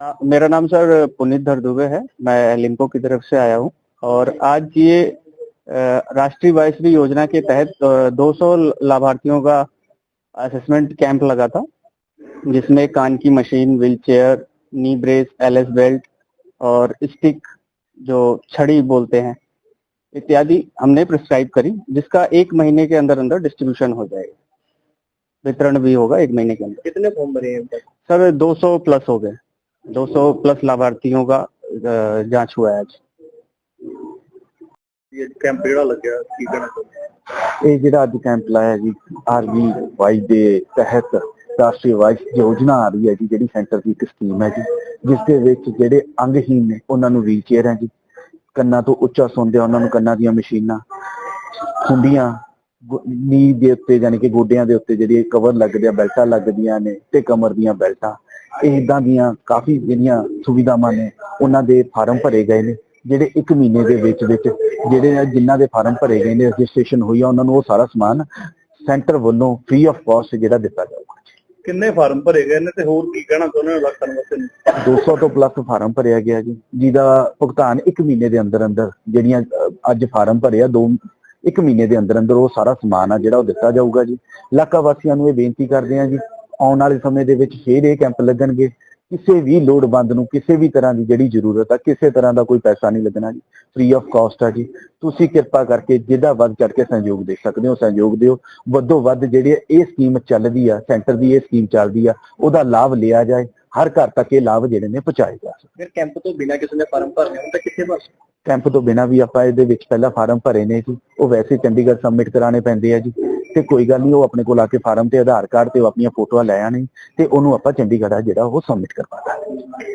मेरा नाम सर पुनीत धरदुबे है। मैं लिम्को की तरफ़ से आया हूँ। और आज ये राष्ट्रीय वयस्वी योजना के तहत अ, 200 लाभार्थियों का असेसमेंट कैंप लगा था जिसमें कान की machine wheelchair knee brace LS belt और स्टिक जो छड़ी बोलते हैं इत्यादि हमने प्रिस्क्राइब करी जिसका एक महीने के अंदर अंदर डिस्ट्रीब्यूशन हो जाएगा। वितरण भी होगा एक महीने के अंदर। कितने फॉर्म भरे हैं? सर 200 प्लस हो गए। 200 प्लस लाभार्थियों का अ, जांच हुआ है आज ये कैंप ਜਿਹੜਾ ਲੱਗਿਆ ਕੀ ਕਹਿਣਾ ਚਾਹੁੰਦੇ ਇਹ ਜਿਹੜਾ ਅੱਜ ਕੈਂਪ ਲਾਇਆ ਜੀ ਆਰਵੀ ਵਾਈ ਦੇ ਤਹਿਤ ਰਾਸ਼ਟਰੀ ਵਾਈਸ ਯੋਜਨਾ ਆ ਰਹੀ ਹੈ ਜੀ ਜਿਹੜੀ ਸੈਂਟਰ ਦੀ ਇੱਕ ਸਕੀਮ ਹੈ ਜੀ ਜਿਸ ਦੇ ਵਿੱਚ ਜਿਹੜੇ ਅੰਗਹੀਨ ਨੇ ਉਹਨਾਂ ਨੂੰ ਵੀਲ ਚੇਅਰ ਹੈ ਜੀ ਕੰਨਾਂ ਤੋਂ ਉੱਚਾ ਸੁਣਦੇ ਆ ਉਹਨਾਂ ਨੂੰ ਕੰਨਾਂ ਦੀਆਂ ਮਸ਼ੀਨਾਂ ਖੁੰਡੀਆਂ ਗੁ- ਨੀ ਦੇ ਉੱਤੇ ਯਾਨੀ ਕਿ ਗੋਡਿਆਂ ਦੇ ਉੱਤੇ ਜਿਹੜੀ ਕਵਰ ਲੱਗਦੇ ਆ ਬੈਲਟਾਂ ਲੱਗਦੀਆਂ ਨੇ ਤੇ ਕਮਰ ਦੀਆਂ ਬੈਲਟਾਂ ਇਹ ਇਦਾਂ ਦੀਆਂ ਕਾਫੀ ਜਿਹੜੀਆਂ ਸੁਵਿਧਾਵਾਂ ਨੇ ਉਹਨਾਂ ਦੇ ਫਾਰਮ ਭਰੇ ਗਏ ਨੇ ਜਿਹੜੇ 1 ਮਹੀਨੇ ਦੇ ਵਿੱਚ ਵਿੱਚ ਜਿਹੜੇ ਜਿਨ੍ਹਾਂ ਦੇ ਫਾਰਮ ਭਰੇ ਗਏ ਨੇ ਰਜਿਸਟ੍ਰੇਸ਼ਨ ਹੋਈ ਆ ਉਹਨਾਂ ਨੂੰ ਉਹ ਸਾਰਾ ਸਮਾਨ ਸੈਂਟਰ ਵੱਲੋਂ ਫ੍ਰੀ ਆਫ ਕਾਸਟ ਜਿਹੜਾ ਦਿੱਤਾ ਜਾਊਗਾ। ਕਿੰਨੇ ਫਾਰਮ ਭਰੇ ਗਏ ਨੇ ਤੇ ਹੋਰ ਕੀ ਕਹਿਣਾ ਚਾਹੁੰਦੇ ਹੋ ਲੱਖਾਂ ਵਾਸਤੇ? ਨੂੰ 200 ਤੋਂ ਪਲੱਸ ਫਾਰਮ ਭਰਿਆ ਗਿਆ ਜੀ ਜਿਹਦਾ ਭੁਗਤਾਨ 1 ਮਹੀਨੇ ਦੇ ਅੰਦਰ ਅੰਦਰ ਜਿਹੜੀਆਂ ਅੱਜ ਫਾਰਮ ਭਰੇ ਆ ਦੋ 1 ਮਹੀਨੇ ਦੇ ਅੰਦਰ ਅੰਦਰ ਉਹ ਸਾਰਾ ਸਮਾਨ ਆ ਜਿਹੜਾ ਉਹ ਦਿੱਤਾ ਜਾਊਗਾ ਜੀ। ਇਲਾਕਾ ਵਾਸੀਆਂ ਨੂੰ ਇਹ ਬੇਨਤੀ ਕਰਦੇ ਆ ਜੀ ਆਉਣ ਵਾਲੇ ਸਮੇਂ ਦੇ ਵਿੱਚ ਫੇਰ ਇਹ ਕੈਂਪ ਲੱਗਣਗੇ। ਕਿਸੇ ਵੀ ਲੋੜਵੰਦ ਨੂੰ ਕਿਸੇ ਵੀ ਤਰ੍ਹਾਂ ਦੀ ਜਿਹੜੀ ਜ਼ਰੂਰਤ ਆ ਕਿਸੇ ਤਰ੍ਹਾਂ ਦਾ ਕੋਈ ਪੈਸਾ ਨਹੀਂ ਲੱਗਣਾ ਜੀ। ਫ੍ਰੀ ਆਫ ਕਾਸਟ ਆ ਜੀ। ਤੁਸੀਂ ਕਿਰਪਾ ਕਰਕੇ ਜਿਹਦਾ ਵੱਧ ਚੜ ਕੇ ਸਹਿਯੋਗ ਦੇ ਸਕਦੇ ਹੋ ਸਹਿਯੋਗ ਦਿਓ। ਵੱਧੋ ਵੱਧ ਜਿਹੜੀ ਇਹ ਸਕੀਮ ਚੱਲਦੀ ਆ ਸੈਂਟਰ ਦੀ ਇਹ ਸਕੀਮ ਚੱਲਦੀ ਆ ਉਹਦਾ ਲਾਭ ਲਿਆ ਜਾਏ। ਹਰ ਘਰ ਤੱਕ ਇਹ ਲਾਭ ਜਿਹੜੇ ਨੇ ਪਹੁੰਚਾਏ ਜਾ ਸਕਣ। ਫਿਰ ਕੈਂਪ ਤੋਂ ਬਿਨਾਂ ਕਿਸੇ ਨੇ ਫਾਰਮ ਭਰਨੇ ਹੋਣ ਤਾਂ ਕਿੱਥੇ ਭਰ ਕੈਂਪ ਤੋਂ ਬਿਨਾਂ ਵੀ ਆਪਾਂ ਇਹਦੇ ਵਿੱਚ ਪਹਿਲਾਂ ਫਾਰਮ ਭਰੇ ਨੇ ਜੀ। ਉਹ ਵੈਸੇ ਚੰਡੀਗੜ੍ਹ ਸਬਮਿਟ ਕਰਾਣੇ ਪੈਂਦੇ ਆ ਜੀ। ਤੇ ਕੋਈ ਗੱਲ ਨਹੀਂ, ਉਹ ਆਪਣੇ ਕੋਲ ਆ ਕੇ ਫਾਰਮ ਤੇ ਆਧਾਰ ਕਾਰਡ ਤੇ ਉਹ ਆਪਣੀਆਂ ਫੋਟੋਆਂ ਲੈ ਆਣੇ ਤੇ ਉਹਨੂੰ ਆਪਾਂ ਚੰਡੀਗੜ੍ਹ ਆ ਜਿਹੜਾ ਉਹ ਸਬਮਿਟ ਕਰਵਾ ਦਾਂਗੇ।